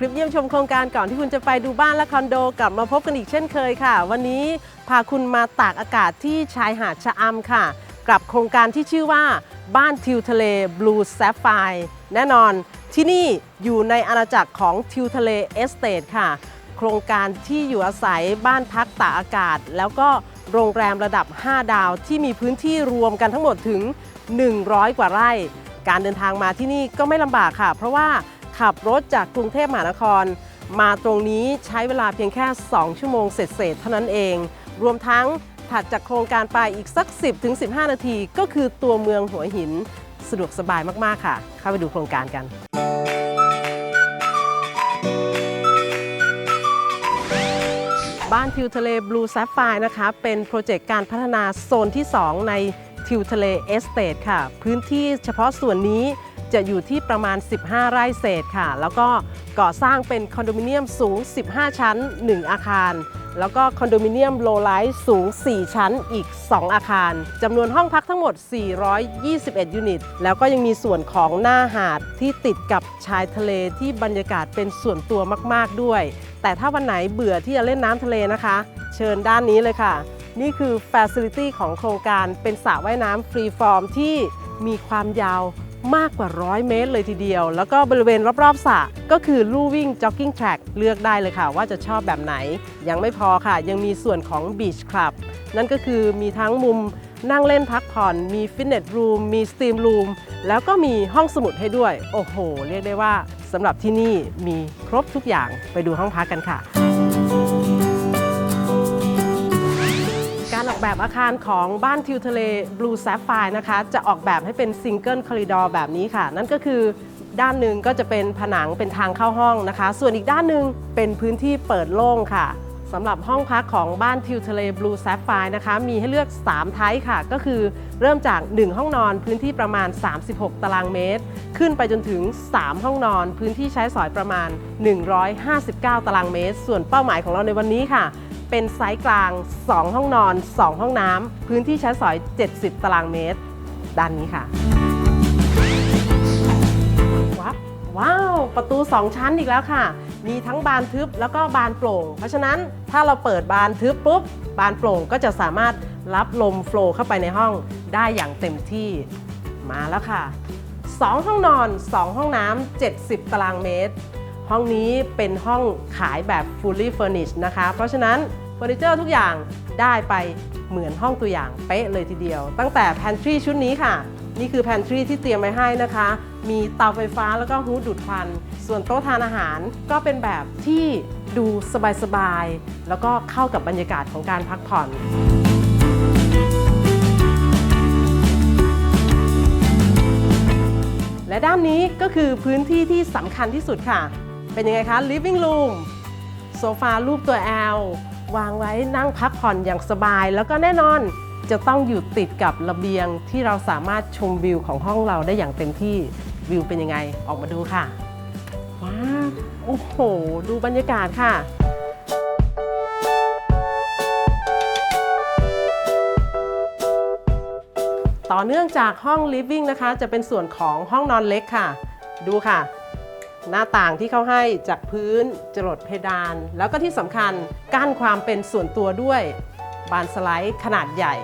คลิปเยี่ยมชมโครงการก่อนที่คุณจะไปดูบ้านและคอนโด กลับมาพบกันอีกเช่นเคยค่ะ วันนี้พาคุณมาตากอากาศที่ชายหาดชะอำค่ะ กับโครงการที่ชื่อว่า บ้านทิวทะเลบลูแซฟไฟแน่นอนที่นี่อยู่ในอาณาจักรของทิวทะเลเอสเตทค่ะ โครงการที่อยู่อาศัยบ้านพักตากอากาศ แล้วก็โรงแรมระดับ 5 ดาวที่มีพื้นที่รวมกันทั้งหมดถึง 100 กว่าไร่ การเดินทางมาที่นี่ก็ไม่ลำบากค่ะ เพราะว่า ขับรถจากกรุงเทพมหานคร มาตรงนี้ใช้เวลาเพียงแค่ 2 ชั่วโมงเศษๆเท่านั้นเอง รวมทั้งถัดจากโครงการไปอีกสัก 10-15 นาที ก็คือตัวเมืองหัวหินสะดวกสบายมากๆค่ะ เข้าไปดูโครงการกันบ้านทิวทะเลบลูแซฟไฟนะคะ เป็นโปรเจกต์การพัฒนาโซนที่ 2 ใน ทิวทะเลเอสเตทค่ะ พื้นที่เฉพาะส่วนนี้จะอยู่ที่ประมาณ 15 ไร่เศษค่ะ แล้วก็ก่อสร้างเป็นคอนโดมิเนียมสูง 15 ชั้น 1 อาคาร แล้วก็คอนโดมิเนียมโลไลท์สูง 4 ชั้นอีก 2 อาคารจำนวนห้องพักทั้งหมด 421 ยูนิต แล้วก็ยังมีส่วนของหน้าหาดที่ติดกับชายทะเลที่บรรยากาศเป็นส่วนตัวมาก ๆ ด้วย แต่ถ้าวันไหนเบื่อที่จะเล่นน้ำทะเลนะคะ เชิญด้านนี้เลยค่ะ นี่คือ Facility ของโครงการเป็นสระว่ายน้ำฟรีฟอร์มที่มีความยาวมากกว่า 100 เมตรเลยทีเดียว แล้วก็บริเวณรอบๆสระก็คือลู่วิ่ง jogging track เลือกได้เลยค่ะ ว่าจะชอบแบบไหน ยังไม่พอค่ะ ยังมีส่วนของ Beach Club นั่นก็คือมีทั้งมุมนั่งเล่นพักผ่อน มีฟิตเนสรูม มีสตรีมรูม แล้วก็มีห้องสมุดให้ด้วย โอ้โห เรียกได้ว่าสำหรับที่นี่มีครบทุกอย่างไปดูห้องพักกันค่ะ อกแบบอาคารของบ้านทิวทะเลบลูแซฟไฟนะคะ จะออกแบบให้เป็นซิงเกิลคอริดอร์แบบนี้ค่ะ นั่นก็คือด้านหนึ่งก็จะเป็นผนังเป็นทางเข้าห้องนะคะ ส่วนอีกด้านหนึ่งเป็นพื้นที่เปิดโล่งค่ะสำหรับห้องพักของบ้านทิวทะเลบลูแซฟไฟนะคะ มีให้เลือก 3 ไทป์ค่ะ ก็คือเริ่มจาก 1 ห้องนอนพื้นที่ประมาณ 36 ตารางเมตร ขึ้นไปจนถึง 3 ห้องนอน พื้นที่ใช้สอยประมาณ 159 ตารางเมตร ส่วนเป้าหมายของเราในวันนี้ค่ะ เป็นไซส์กลาง 2 ห้องนอน 2 ห้องน้ำ พื้นที่ใช้สอย 70 ตารางเมตร ด้านนี้ค่ะ ว้าวว้าว ประตู 2 ชั้นอีกแล้วค่ะ มีทั้งบานทึบแล้วก็บานโปร่ง เพราะฉะนั้นถ้าเราเปิดบานทึบปุ๊บ บานโปร่งก็จะสามารถรับลมโฟล์เข้าไปในห้องได้อย่างเต็มที่ มาแล้วค่ะ 2 ห้องนอน 2 ห้องน้ำ70 ตารางเมตร ห้องนี้เป็นห้องขายแบบ fully furnished นะคะ เพราะฉะนั้นเฟอร์นิเจอร์ทุกอย่างได้ไปเหมือนห้องตัวอย่างเป๊ะเลยทีเดียว ตั้งแต่ pantry ชุดนี้ค่ะ นี่คือ pantry ที่เตรียมไว้ให้นะคะ มีเตาไฟฟ้าแล้วก็ฮูดดูดควัน ส่วนโต๊ะทานอาหารก็เป็นแบบที่ดูสบายๆ แล้วก็เข้ากับบรรยากาศของการพักผ่อนและด้านนี้ก็คือพื้นที่ที่สำคัญที่สุดค่ะ เป็นยังไงคะ living room โซฟารูปตัว L วางไว้นั่งพักผ่อนอย่างสบาย แล้วก็แน่นอนจะต้องอยู่ติดกับระเบียงที่เราสามารถชมวิวของห้องเราได้อย่างเต็มที่วิวเป็นยังไงออกมาดูค่ะ ว้าวโอ้โห ดูบรรยากาศค่ะต่อเนื่องจากห้อง living นะคะ จะเป็นส่วนของห้องนอนเล็กค่ะ ดูค่ะ หน้าต่างที่เขาให้จากพื้นจรดเพดาน แล้วก็ที่สำคัญกั้นความเป็นส่วนตัวด้วยบานสไลด์ขนาดใหญ่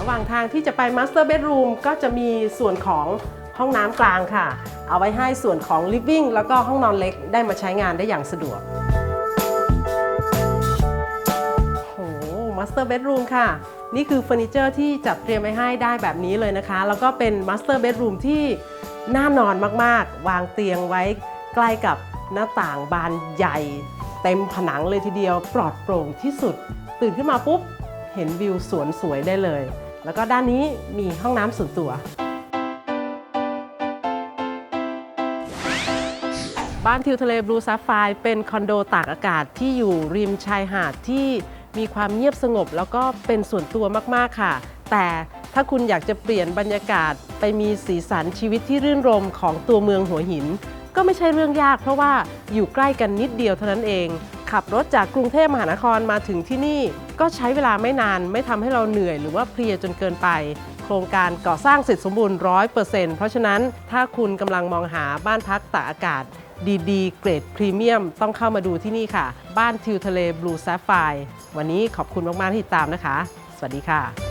ระหว่างทางที่จะไป Master Bedroom ก็จะมีส่วนของห้องน้ำกลางค่ะ เอาไว้ให้ส่วนของ Living แล้วก็ห้องนอนเล็กได้มาใช้งานได้อย่างสะดวก Master Bedroom ค่ะ นี่คือเฟอร์นิเจอร์ที่จัดเตรียมไว้ให้ได้แบบนี้เลยนะคะ แล้วก็เป็น Master Bedroom ที่น่านอนมากๆ วางเตียงไว้ใกล้กับหน้าต่างบานใหญ่ เต็มผนังเลยทีเดียวปลอดโปร่งที่สุด ตื่นขึ้นมาปุ๊บ เห็นวิวสวนสวยได้เลย แล้วก็ด้านนี้มีห้องน้ำส่วนตัวบ้านทิวทะเลบลูซัฟไฟเป็นคอนโดตากอากาศที่อยู่ริมชายหาดที่ มีความเงียบสงบ แล้วก็เป็นส่วนตัวมากๆค่ะ แต่ถ้าคุณอยากจะเปลี่ยนบรรยากาศไปมีสีสันชีวิตที่รื่นรมของตัวเมืองหัวหิน ก็ไม่ใช่เรื่องยาก เพราะว่าอยู่ใกล้กันนิดเดียวเท่านั้นเอง ขับรถจากกรุงเทพมหานครมาถึงที่นี่ ก็ใช้เวลาไม่นาน ไม่ทำให้เราเหนื่อยหรือว่าเพลียจนเกินไปโครงการก่อสร้างเสร็จสมบูรณ์ 100%เพราะฉะนั้นถ้าคุณกำลังมองหาบ้านพักตากอากาศ ดีๆ เกรดพรีเมียมต้องเข้ามาดูที่นี่ค่ะ บ้านทิวทะเลบลูแซฟไฟวันนี้ขอบคุณมาก ๆ ที่ติดตามนะคะ สวัสดีค่ะ